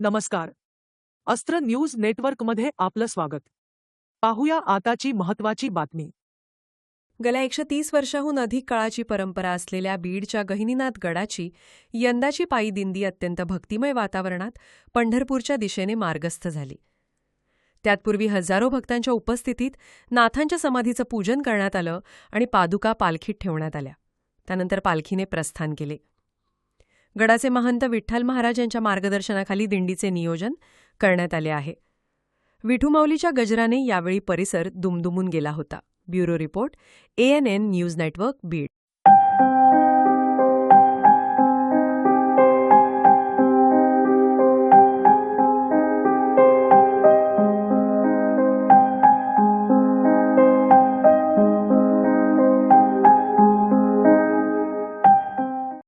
नमस्कार. अस्त्र न्यूज नेटवर्कमध्ये आपलं स्वागत. पाहूया आताची महत्वाची बातमी. गेल्या एकशे तीस वर्षाहून अधिक काळाची परंपरा असलेल्या बीडच्या गहिनीनाथ गडाची यंदाची पायी दिंडी अत्यंत भक्तिमय वातावरणात पंढरपूरच्या दिशेने मार्गस्थ झाली. त्यातपूर्वी हजारो भक्तांच्या उपस्थितीत नाथांच्या समाधीचं पूजन करण्यात आलं आणि पादुका पालखीत ठेवण्यात आल्या. त्यानंतर पालखीने प्रस्थान केले. गडाचे महंत विठ्ठल महाराज यांच्या मार्गदर्शनाखाली दिंडीचे नियोजन करण्यात आले आहे. विठुमाऊलीच्या गजराने यावेळी परिसर दुमदुमून गेला होता. Bureau report ANN news network Beed.